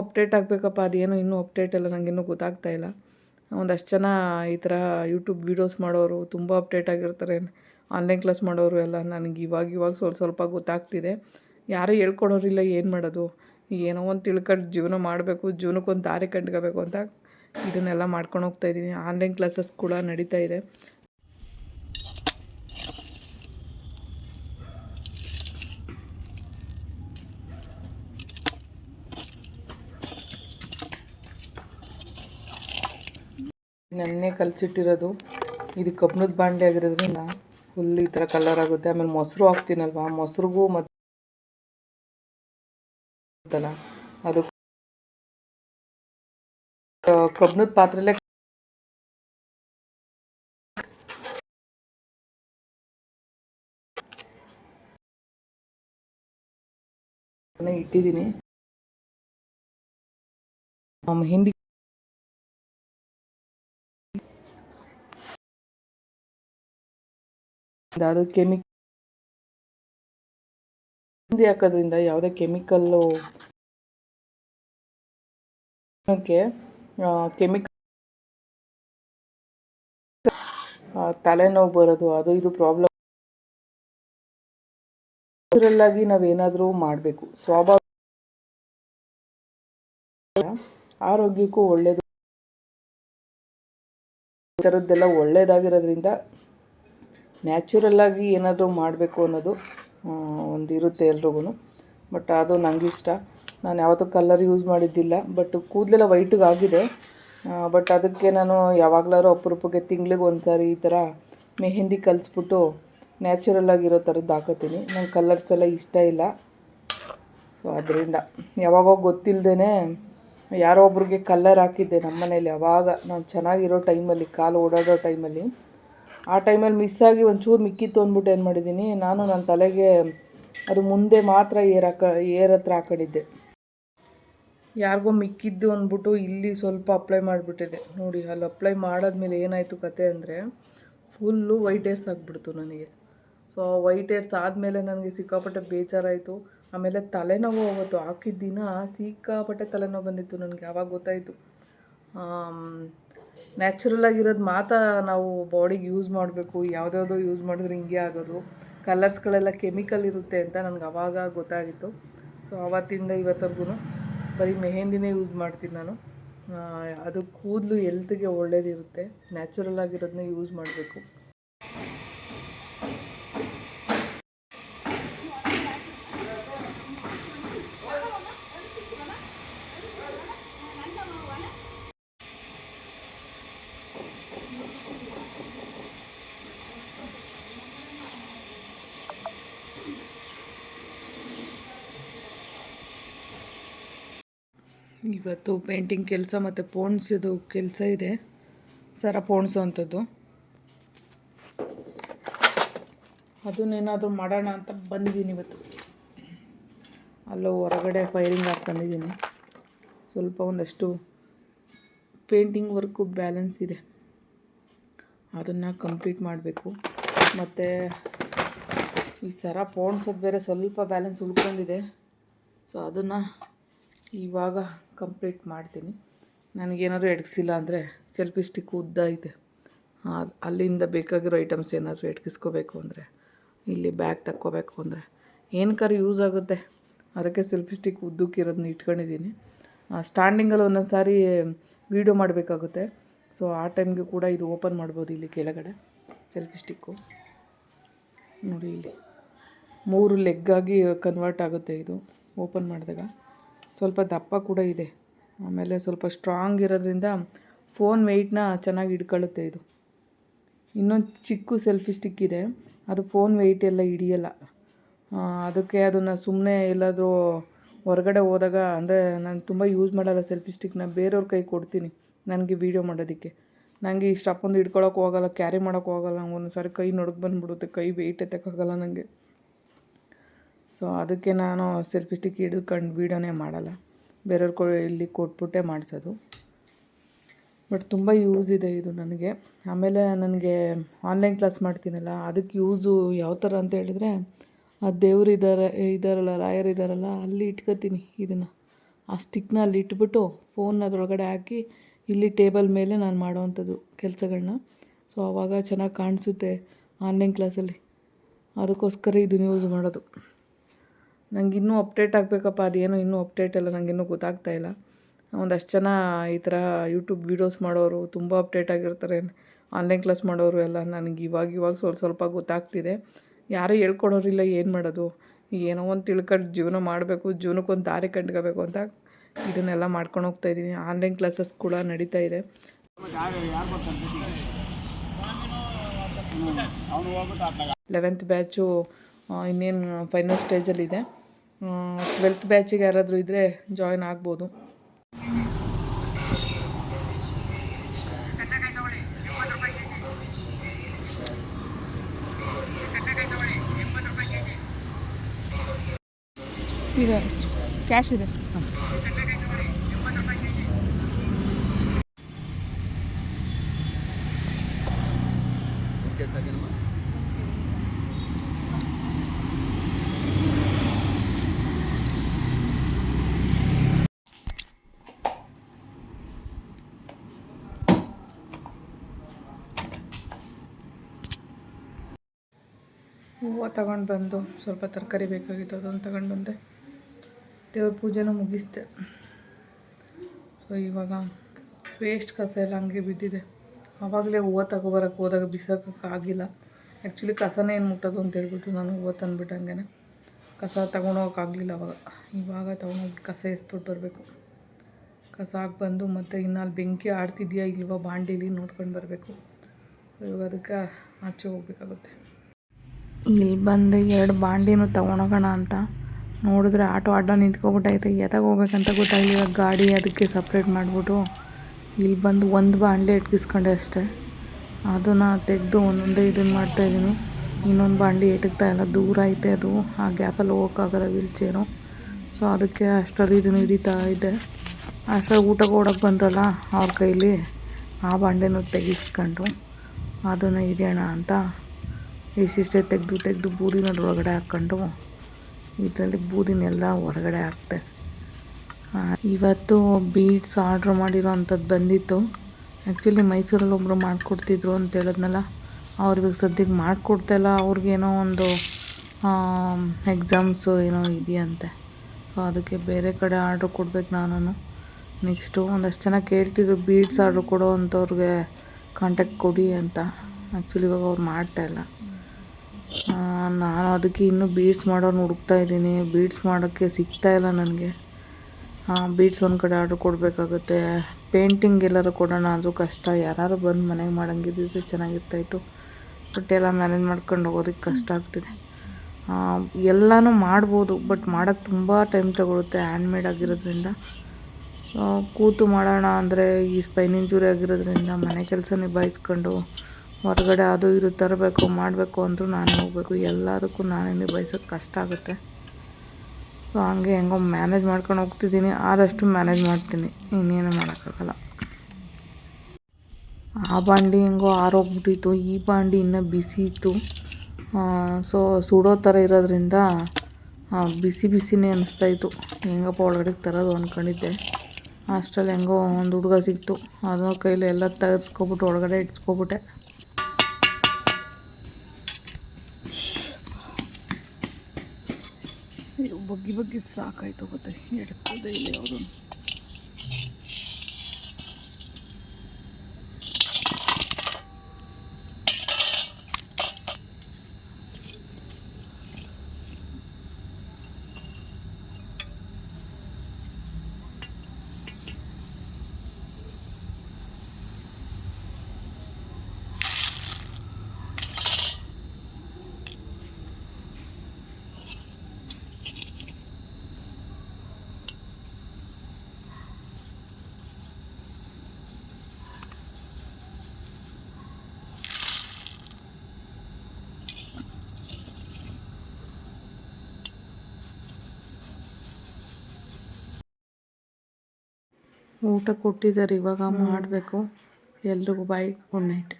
Update ಆಗಬೇಕಪ್ಪ, ಅದೇನು ಇನ್ನೂ update ಇಲ್ಲ ಇನ್ನೂ ಗೊತ್ತಾಗ್ತಾ ಇಲ್ಲ. ಒಂದಷ್ಟು ಜನ ಈ ಥರ ಯೂಟ್ಯೂಬ್ ವೀಡಿಯೋಸ್ ಮಾಡೋರು ತುಂಬ ಅಪ್ಡೇಟ್ ಆಗಿರ್ತಾರೆ. ಆನ್ಲೈನ್ ಕ್ಲಾಸ್ ಮಾಡೋರು ಎಲ್ಲ ನನಗೆ ಇವಾಗ ಇವಾಗ ಸ್ವಲ್ಪ ಸ್ವಲ್ಪ ಗೊತ್ತಾಗ್ತಿದೆ. ಯಾರೂ ಹೇಳ್ಕೊಡೋರಿಲ್ಲ ಏನು ಮಾಡೋದು? ಏನೋ ಒಂದು ತಿಳ್ಕೊಂಡು ಜೀವನ ಮಾಡಬೇಕು, ಜೀವನಕ್ಕೊಂದು ದಾರಿ ಕಂಡ್ಕೋಬೇಕು ಅಂತ ಇದನ್ನೆಲ್ಲ ಮಾಡ್ಕೊಂಡು ಹೋಗ್ತಾ ಇದ್ದೀನಿ ಆನ್ಲೈನ್ ಕ್ಲಾಸಸ್ ಕೂಡ ನಡೀತಾ ಇದೆ. ನೆನ್ನೆ ಕಲಸಿಟ್ಟಿರೋದು. ಇದು ಕಬ್ಬಿಣದ ಬಾಂಡೆ ಆಗಿರೋದ್ರಿಂದ ಫುಲ್ ಈ ಥರ ಕಲರ್ ಆಗುತ್ತೆ. ಆಮೇಲೆ ಮೊಸರು ಹಾಕ್ತೀನಲ್ವಾ? ಮೊಸರಿಗೂ ಮತ್ತಲ್ಲ ಅದು ಕಬ್ಬಿಣದ ಪಾತ್ರೆಲೇ ಇಟ್ಟಿದ್ದೀನಿ. ಹಿಂದಿ ಅದು ಕೆಮಿಕ್ ಹಿಂದಿ ಹಾಕೋದ್ರಿಂದ ಯಾವುದೇ ಕೆಮಿಕಲ್ಲು ಕೆಮಿಕಲ್ ತಲೆನೋವು ಬರೋದು, ಅದು ಇದು ಪ್ರಾಬ್ಲಮ್ ನ್ಯಾಚುರಲ್ಲಾಗಿ ನಾವೇನಾದರೂ ಮಾಡಬೇಕು. ಸ್ವಾಭಾವಿಕ ಆರೋಗ್ಯಕ್ಕೂ ಒಳ್ಳೆಯದು ಈ ಥರದ್ದೆಲ್ಲ ಒಳ್ಳೆಯದಾಗಿರೋದ್ರಿಂದ ನ್ಯಾಚುರಲ್ಲಾಗಿ ಏನಾದರೂ ಮಾಡಬೇಕು ಅನ್ನೋದು ಒಂದು ಇರುತ್ತೆ ಎಲ್ರಿಗೂ ಬಟ್ ಅದು ನನಗಿಷ್ಟ ನಾನು ಯಾವತ್ತೂ ಕಲ್ಲರ್ ಯೂಸ್ ಮಾಡಿದ್ದಿಲ್ಲ. ಬಟ್ ಕೂದಲೆಲ್ಲ ವೈಟಿಗೆ ಆಗಿದೆ. ಬಟ್ ಅದಕ್ಕೆ ನಾನು ಯಾವಾಗಲಾರು ಅಪರೂಪಕ್ಕೆ ತಿಂಗ್ಳಿಗೆ ಒಂದು ಸಾರಿ ಈ ಥರ ಮೆಹೆಂದಿ ಕಲಿಸ್ಬಿಟ್ಟು ನ್ಯಾಚುರಲ್ ಆಗಿರೋ ಥರದ್ದು ಹಾಕೋತೀನಿ ನಂಗೆ ಕಲರ್ಸ್ ಎಲ್ಲ ಇಷ್ಟ ಇಲ್ಲ. ಸೊ ಅದರಿಂದ. ಯಾವಾಗೋ ಗೊತ್ತಿಲ್ಲದೇ ಯಾರೋ ಒಬ್ರಿಗೆ ಕಲ್ಲರ್ ಹಾಕಿದ್ದೆ ನಮ್ಮ ಮನೇಲಿ ಯಾವಾಗ ನಾನು ಚೆನ್ನಾಗಿರೋ ಟೈಮಲ್ಲಿ, ಕಾಲು ಓಡಾಡೋ ಟೈಮಲ್ಲಿ ಆ ಟೈಮಲ್ಲಿ ಮಿಸ್ ಆಗಿ ಒಂಚೂರು ಮಿಕ್ಕಿತ್ತು ಅಂದ್ಬಿಟ್ಟು ಏನು ಮಾಡಿದ್ದೀನಿ, ನಾನು ನನ್ನ ತಲೆಗೆ ಅದು ಮುಂದೆ ಮಾತ್ರ ಏರ್ ಏರತ್ರ ಹಾಕೊಂಡಿದ್ದೆ. ಯಾರಿಗೋ ಮಿಕ್ಕಿದ್ದು ಅಂದ್ಬಿಟ್ಟು ಇಲ್ಲಿ ಸ್ವಲ್ಪ ಅಪ್ಲೈ ಮಾಡಿಬಿಟ್ಟಿದೆ. ನೋಡಿ, ಅಲ್ಲಿ ಅಪ್ಲೈ ಮಾಡಾದ್ಮೇಲೆ ಏನಾಯಿತು ಕತೆ ಅಂದರೆ ಫುಲ್ಲು ವೈಟ್ ಏರ್ಸ್ ಆಗಿಬಿಡ್ತು ನನಗೆ. ಸೊ ವೈಟ್ ಏರ್ಸ್ ಆದಮೇಲೆ ನನಗೆ ಸಿಕ್ಕಾಪಟ್ಟೆ ಬೇಜಾರಾಯಿತು. ಆಮೇಲೆ ತಲೆನೋವು ಅವತ್ತು ಹಾಕಿದ್ದಿನ, ಸಿಕ್ಕಾಪಟ್ಟೆ ತಲೆನೋವು ಬಂದಿತ್ತು ನನಗೆ, ಯಾವಾಗ ಗೊತ್ತಾಯಿತು? ನ್ಯಾಚುರಲ್ ಆಗಿರೋದು ಮಾತ್ರ ನಾವು ಬಾಡಿಗೆ ಯೂಸ್ ಮಾಡಬೇಕು. ಯಾವುದ್ಯಾವುದೋ ಯೂಸ್ ಮಾಡಿದ್ರೆ ಹಿಂಗೆ ಆಗೋದು. ಕಲರ್ಸ್ಗಳೆಲ್ಲ ಕೆಮಿಕಲ್ ಇರುತ್ತೆ ಅಂತ ನನಗೆ ಅವಾಗ ಗೊತ್ತಾಗಿತ್ತು. ಸೊ ಆವತ್ತಿಂದ ಇವತ್ತವರೆಗೂ ಬರೀ ಮೆಹೆಂದಿನೇ ಯೂಸ್ ಮಾಡ್ತೀನಿ ನಾನು. ಅದು ಕೂದಲು ಎಲ್ತಿಗೆ ಒಳ್ಳೇದಿರುತ್ತೆ. ನ್ಯಾಚುರಲ್ ಆಗಿರೋದನ್ನ ಯೂಸ್ ಮಾಡಬೇಕು. ಇವತ್ತು ಪೇಂಟಿಂಗ್ ಕೆಲಸ ಮತ್ತು ಪೋಣಿಸೋದು ಕೆಲಸ ಇದೆ. ಸರ ಪೋಣಿಸೋ ಅಂಥದ್ದು. ಅದನ್ನೇನಾದರೂ ಮಾಡೋಣ ಅಂತ ಬಂದಿದ್ದೀನಿ ಇವತ್ತು. ಅಲ್ಲೋ ಹೊರಗಡೆ ಫೈರಿಂಗ್ ಹಾಕಿ ಸ್ವಲ್ಪ ಒಂದಷ್ಟು ಪೇಂಟಿಂಗ್ ವರ್ಕು ಬ್ಯಾಲೆನ್ಸ್ ಇದೆ. ಅದನ್ನು ಕಂಪ್ಲೀಟ್ ಮಾಡಬೇಕು. ಮತ್ತು ಈ ಸರ ಪೋಣಿಸೋದು ಬೇರೆ ಸ್ವಲ್ಪ ಬ್ಯಾಲೆನ್ಸ್ ಉಳ್ಕೊಂಡಿದೆ. ಸೊ ಅದನ್ನು ಇವಾಗ ಕಂಪ್ಲೀಟ್ ಮಾಡ್ತೀನಿ. ನನಗೇನಾದ್ರು ಎಡಗಿಸಿಲ್ಲ ಅಂದರೆ ಸೆಲ್ಫಿ ಸ್ಟಿಕ್ ಉದ್ದ ಐತೆ ಅಲ್ಲಿಂದ ಬೇಕಾಗಿರೋ ಐಟಮ್ಸ್ ಏನಾದರೂ ಎಡಗಿಸ್ಕೋಬೇಕು ಅಂದರೆ, ಇಲ್ಲಿ ಬ್ಯಾಗ್ ತಕ್ಕೋಬೇಕು ಅಂದರೆ ಏನಕ್ಕಾರು ಯೂಸ್ ಆಗುತ್ತೆ. ಅದಕ್ಕೆ ಸೆಲ್ಫಿ ಸ್ಟಿಕ್ ಉದ್ದಕ್ಕಿರೋದನ್ನ ಇಟ್ಕೊಂಡಿದ್ದೀನಿ. ಸ್ಟ್ಯಾಂಡಿಂಗಲ್ಲಿ ಒಂದೊಂದು ಸಾರಿ ವೀಡಿಯೋ ಮಾಡಬೇಕಾಗುತ್ತೆ. ಸೊ, ಆ ಟೈಮ್ಗೆ ಕೂಡ ಇದು ಓಪನ್ ಮಾಡ್ಬೋದು ಇಲ್ಲಿ ಕೆಳಗಡೆ, ಸೆಲ್ಫಿ ಸ್ಟಿಕ್ಕು. ನೋಡಿ ಇಲ್ಲಿ ಮೂರು ಲೆಗ್ಗಾಗಿ ಕನ್ವರ್ಟ್ ಆಗುತ್ತೆ ಇದು, ಓಪನ್ ಮಾಡಿದಾಗ. ಸ್ವಲ್ಪ ದಪ್ಪ ಕೂಡ ಇದೆ. ಆಮೇಲೆ ಸ್ವಲ್ಪ ಸ್ಟ್ರಾಂಗ್ ಇರೋದ್ರಿಂದ ಫೋನ್ ವೆಯ್ಟ್ನ ಚೆನ್ನಾಗಿ ಹಿಡ್ಕೊಳ್ಳುತ್ತೆ ಇದು. ಇನ್ನೊಂದು ಚಿಕ್ಕ ಸೆಲ್ಫಿ ಸ್ಟಿಕ್ ಇದೆ. ಅದು ಫೋನ್ ವೆಯ್ಟ್ ಎಲ್ಲ ಹಿಡಿಯಲ್ಲ. ಅದಕ್ಕೆ ಅದನ್ನು ಸುಮ್ಮನೆ ಎಲ್ಲಾದರೂ ಹೊರಗಡೆ ಹೋದಾಗ ಅಂದರೆ ನಾನು ತುಂಬ ಯೂಸ್ ಮಾಡಲ್ಲ ಸೆಲ್ಫಿ ಸ್ಟಿಕ್ನ ಬೇರೆಯವ್ರ ಕೈ ಕೊಡ್ತೀನಿ ನನಗೆ ವೀಡಿಯೋ ಮಾಡೋದಕ್ಕೆ. ನನಗೆ ಇಷ್ಟು ಅಪ್ಪಂದು ಹಿಡ್ಕೊಳಕ್ಕೆ ಹೋಗಲ್ಲ ಕ್ಯಾರಿ ಮಾಡೋಕ್ಕೆ ಹೋಗಲ್ಲ ಒಂದೊಂದು ಸಾರಿ ಕೈ ನಡುಗೆ ಬಂದುಬಿಡುತ್ತೆ, ಕೈ ವೆಯ್ಟ್ ಎತ್ತಕ್ಕಾಗಲ್ಲ ನನಗೆ ಸೊ ಅದಕ್ಕೆ ನಾನು ಸೆಲ್ಫಿ ಸ್ಟಿಕ್ ಹಿಡಿದುಕೊಂಡು ವೀಡಿಯೋನೇ ಮಾಡಲ್ಲ. ಬೇರೆಯವ್ರ ಕೊ ಇಲ್ಲಿ ಕೊಟ್ಬಿಟ್ಟೆ ಮಾಡಿಸೋದು. ಬಟ್ ತುಂಬ ಯೂಸ್ ಇದೆ ಇದು ನನಗೆ. ಆಮೇಲೆ ನನಗೆ ಆನ್ಲೈನ್ ಕ್ಲಾಸ್ ಮಾಡ್ತೀನಲ್ಲ, ಅದಕ್ಕೆ ಯೂಸು ಯಾವ ಥರ ಅಂತ ಹೇಳಿದ್ರೆ, ಆ ದೇವ್ರು ಇದ್ದಾರೆ ಇದ್ದಾರಲ್ಲ ರಾಯರು ಇದ್ದಾರಲ್ಲ ಅಲ್ಲಿ ಇಟ್ಕೋತೀನಿ ಇದನ್ನು. ಆ ಸ್ಟಿಕ್ನ ಅಲ್ಲಿ ಇಟ್ಬಿಟ್ಟು ಫೋನ್ ಅದರೊಳಗಡೆ ಹಾಕಿ, ಇಲ್ಲಿ ಟೇಬಲ್ ಮೇಲೆ ನಾನು ಮಾಡೋವಂಥದ್ದು ಕೆಲಸಗಳನ್ನ ಸೊ ಆವಾಗ ಚೆನ್ನಾಗಿ ಕಾಣಿಸುತ್ತೆ ಆನ್ಲೈನ್ ಕ್ಲಾಸಲ್ಲಿ ಅದಕ್ಕೋಸ್ಕರ ಇದನ್ನು ಯೂಸ್ ಮಾಡೋದು. ನಂಗೆ ಇನ್ನೂ ಅಪ್ಡೇಟ್ ಆಗಬೇಕಪ್ಪ, ಅದೇನೋ ಇನ್ನೂ ಅಪ್ಡೇಟ್ ಇಲ್ಲ ಇನ್ನೂ ಗೊತ್ತಾಗ್ತಾ ಇಲ್ಲ. ಒಂದಷ್ಟು ಜನ ಈ ಥರ ಯೂಟ್ಯೂಬ್ ವೀಡಿಯೋಸ್ ಮಾಡೋರು ತುಂಬ ಅಪ್ಡೇಟ್ ಆಗಿರ್ತಾರೆ. ಆನ್ಲೈನ್ ಕ್ಲಾಸ್ ಮಾಡೋರು ಎಲ್ಲ ನನಗೆ ಇವಾಗ ಇವಾಗ ಸ್ವಲ್ಪ ಸ್ವಲ್ಪ ಗೊತ್ತಾಗ್ತಿದೆ. ಯಾರೂ ಹೇಳ್ಕೊಡೋರಿಲ್ಲ ಏನು ಮಾಡೋದು? ಏನೋ ಒಂದು ತಿಳ್ಕೊಂಡು ಜೀವನ ಮಾಡಬೇಕು ಜೀವನಕ್ಕೊಂದು ದಾರಿ ಕಂಡ್ಕೋಬೇಕು ಅಂತ ಇದನ್ನೆಲ್ಲ ಮಾಡ್ಕೊಂಡು ಹೋಗ್ತಾ ಇದ್ದೀನಿ. ಆನ್ಲೈನ್ ಕ್ಲಾಸಸ್ ಕೂಡ ನಡೀತಾ ಇದೆ. ಲೆವೆಂತ್ ಬ್ಯಾಚು ಇನ್ನೇನು ಫೈನಲ್ ಸ್ಟೇಜಲ್ಲಿದೆ ಟ್ವೆಲ್ತ್ ಬ್ಯಾಚಿಗೆ ಯಾರಾದರೂ ಇದ್ದರೆ ಜಾಯಿನ್ ಆಗ್ಬೋದು. ಇದೆ. ಕ್ಯಾಶ್ ಇದೆ ಹೂವು ತಗೊಂಡು ಬಂದು ಸ್ವಲ್ಪ ತರಕಾರಿ ಬೇಕಾಗಿತ್ತು ಅದನ್ನು ತಗೊಂಡು ಬಂದೆ. ದೇವ್ರ ಪೂಜೆನೂ ಮುಗಿಸ್ದೆ. ಸೊ ಇವಾಗ ವೇಸ್ಟ್ ಕಸ ಎಲ್ಲ ಹಂಗೆ ಬಿದ್ದಿದೆ. ಆವಾಗಲೇ ಹೂವು ತಗೊಬರಕ್ಕೆ ಹೋದಾಗ ಬಿಸಾಕೋಕ್ಕಾಗಿಲ್ಲ ಆ್ಯಕ್ಚುಲಿ ಕಸನೇ ಏನು ಮುಟ್ಟೋದು ಅಂತ ಹೇಳ್ಬಿಟ್ಟು ನಾನು ಹೂವು ತಂದುಬಿಟ್ಟು ಹಂಗೆ ಕಸ ತಗೊಂಡೋಗಕ್ಕಾಗಲಿಲ್ಲ ಅವಾಗ. ಇವಾಗ ತೊಗೊಂಡೋಗ್ಬಿಟ್ಟು ಕಸ ಎಸ್ಬಿಟ್ಟು ಬರಬೇಕು. ಕಸ ಹಾಕಿ ಬಂದು ಮತ್ತು ಇನ್ನು ಬೆಂಕಿ ಆಡ್ತಿದ್ಯಾ ಇಲ್ವಾ ಬಾಂಡೀಲಿ ನೋಡ್ಕೊಂಡು ಬರಬೇಕು. ಇವಾಗ ಅದಕ್ಕೆ ಆಚೆ ಹೋಗ್ಬೇಕಾಗುತ್ತೆ. ಇಲ್ಲಿ ಬಂದು ಎರಡು ಬಾಂಡಿನೂ ತೊಗೊಂಡೋಗೋಣ ಅಂತ. ನೋಡಿದ್ರೆ ಆಟೋ ಅಡ್ಡ ನಿಂತ್ಕೊಬಿಟ್ಟೈತೆ ಎತ್ತಾಗ ಹೋಗ್ಬೇಕಂತ ಗೊತ್ತಾಗಲಿಲ್ಲ. ಗಾಡಿ ಅದಕ್ಕೆ ಸಪ್ರೇಟ್ ಮಾಡಿಬಿಟ್ಟು ಇಲ್ಲಿ ಬಂದು ಒಂದು ಬಾಂಡ್ಲೆ ಇಟ್ಕಿಸ್ಕೊಂಡೆ ಅಷ್ಟೇ. ಅದನ್ನು ತೆಗೆದು ಒಂದೊಂದೇ ಇದನ್ನು ಮಾಡ್ತಾಯಿದ್ದೀನಿ ಇನ್ನೊಂದು ಬಾಂಡಿ ಎಟಕ್ತಾ ಇಲ್ಲ. ದೂರ ಐತೆ ಅದು. ಆ ಗ್ಯಾಪಲ್ಲಿ ಹೋಗೋಕ್ಕಾಗಲ್ಲ ವೀಲ್ ಚೇರು. ಸೊ ಅದಕ್ಕೆ ಅಷ್ಟರಲ್ಲಿ ಇದನ್ನು ಹಿಡಿತಾ ಇದೆ ಅಷ್ಟರಲ್ಲಿ ಊಟಕ್ಕೆ ಓಡೋಕೆ ಬಂದ್ರಲ್ಲ ಅವ್ರ ಕೈಲಿ ಆ ಬಾಂಡೆನೂ ತೆಗಿಸ್ಕೊಂಡು ಅದನ್ನು ಹಿಡಿಯೋಣ ಅಂತ ಇಷ್ಟಿಷ್ಟೇ ತೆಗೆದು ತೆಗೆದು ಬೂದಿನ ಒಳಗಡೆ ಹಾಕ್ಕೊಂಡು ಇದರಲ್ಲಿ ಬೂದಿನೆಲ್ಲ ಹೊರಗಡೆ ಹಾಕ್ತೆ. ಇವತ್ತು ಬೀಡ್ಸ್ ಆರ್ಡ್ರ್ ಮಾಡಿರೋ ಅಂಥದ್ದು ಬಂದಿತ್ತು. ಆ್ಯಕ್ಚುಲಿ ಮೈಸೂರಲ್ಲಿ ಒಬ್ಬರು ಮಾಡಿಕೊಡ್ತಿದ್ರು ಅಂತ ಹೇಳಿದ್ನಲ್ಲ ಅವ್ರಿಗೆ ಸದ್ಯಕ್ಕೆ ಮಾಡಿಕೊಡ್ತಾಯಿಲ್ಲ ಅವ್ರಿಗೇನೋ ಒಂದು ಎಕ್ಸಾಮ್ಸು ಏನೋ ಇದೆಯಂತೆ. ಸೊ ಅದಕ್ಕೆ ಬೇರೆ ಕಡೆ ಆರ್ಡ್ರ್ ಕೊಡ್ಬೇಕು ನಾನು ನೆಕ್ಸ್ಟು ಒಂದಷ್ಟು ಜನ ಕೇಳ್ತಿದ್ರು ಬೀಡ್ಸ್ ಆರ್ಡ್ರ್ ಕೊಡೋ ಅಂಥವ್ರಿಗೆ ಕಾಂಟ್ಯಾಕ್ಟ್ ಕೊಡಿ ಅಂತ. ಆ್ಯಕ್ಚುಲಿ ಇವಾಗ ಅವ್ರು ಮಾಡ್ತಾಯಿಲ್ಲ ನಾನು ಅದಕ್ಕೆ ಇನ್ನೂ ಬೀಡ್ಸ್ ಮಾಡೋರ್ನ ಹುಡುಕ್ತಾ ಇದ್ದೀನಿ. ಬೀಡ್ಸ್ ಮಾಡೋಕ್ಕೆ ಸಿಗ್ತಾ ಇಲ್ಲ ನನಗೆ. ಬೀಡ್ಸ್ ಒಂದು ಕಡೆ ಆರ್ಡ್ರ್ ಕೊಡಬೇಕಾಗುತ್ತೆ. ಪೇಂಟಿಂಗ್ ಎಲ್ಲರೂ ಕೊಡೋಣ ಅಂದರೂ ಕಷ್ಟ. ಯಾರು ಬಂದು ಮನೆಗೆ ಮಾಡೋಂಗಿದ್ದಿದ್ರೆ ಚೆನ್ನಾಗಿರ್ತಾಯಿತ್ತು. ಬಟ್ ಎಲ್ಲ ಮ್ಯಾನೇಜ್ ಮಾಡ್ಕೊಂಡು ಹೋಗೋದಕ್ಕೆ ಕಷ್ಟ ಆಗ್ತಿದೆ. ಎಲ್ಲನೂ ಮಾಡ್ಬೋದು ಬಟ್ ಮಾಡೋಕ್ಕೆ ತುಂಬ ಟೈಮ್ ತಗೊಳುತ್ತೆ ಹ್ಯಾಂಡ್ಮೇಡ್ ಆಗಿರೋದ್ರಿಂದ. ಕೂತು ಮಾಡೋಣ ಅಂದರೆ ಈ ಸ್ಪೈನ್ ಇಂಜುರಿ ಆಗಿರೋದ್ರಿಂದ ಮನೆ ಕೆಲಸ ನಿಭಾಯಿಸ್ಕೊಂಡು ಹೊರಗಡೆ ಅದು ಇದು ತರಬೇಕು, ಮಾಡಬೇಕು ಅಂದರೂ ನಾನೇ ಹೋಗಬೇಕು. ಎಲ್ಲದಕ್ಕೂ ನಾನೇ ನಿಭಾಯಿಸೋಕ್ಕೆ ಕಷ್ಟ ಆಗುತ್ತೆ. ಸೊ ಹಂಗೆ ಹೆಂಗೋ ಮ್ಯಾನೇಜ್ ಮಾಡ್ಕೊಂಡು ಹೋಗ್ತಿದ್ದೀನಿ. ಆದಷ್ಟು ಮ್ಯಾನೇಜ್ ಮಾಡ್ತೀನಿ. ಇನ್ನೇನು ಮಾಡೋಕ್ಕಾಗಲ್ಲ. ಆ ಬಾಂಡಿ ಹೆಂಗೋ ಆರೋಗ್ಬಿಟ್ಟಿತ್ತು. ಈ ಬಾಂಡಿ ಇನ್ನೂ ಬಿಸಿ ಇತ್ತು. ಸೊ ಸುಡೋ ಥರ ಇರೋದ್ರಿಂದ ಬಿಸಿ ಬಿಸಿನೇ ಅನ್ನಿಸ್ತಾ ಇತ್ತು. ಹೆಂಗಪ್ಪ ಒಳಗಡೆ ತರೋದು ಅಂದ್ಕೊಂಡಿದ್ದೆ ಅಷ್ಟರಲ್ಲಿ ಹೆಂಗೋ ಒಂದು ಹುಡುಗ ಸಿಕ್ತು. ಅದನ್ನ ಕೈಲಿ ಎಲ್ಲ ತರಿಸ್ಕೊಬಿಟ್ಟು, ಒಳಗಡೆ ಇಟ್ಸ್ಕೊಬಿಟ್ಟೆ. ಬಗ್ಗಿ ಬಗ್ಗಿ ಸಾಕಾಯ್ತು ಗೊತ್ತೆ ಎಡ್ಕೋದೆ ಇಲ್ಲ ಯಾವುದು ಊಟ ಕೊಟ್ಟಿದ್ದಾರೆ ಇವಾಗ ಮಾಡಬೇಕು. ಎಲ್ರಿಗೂ ಬಾಯ್ ಗುಡ್ ನೈಟ್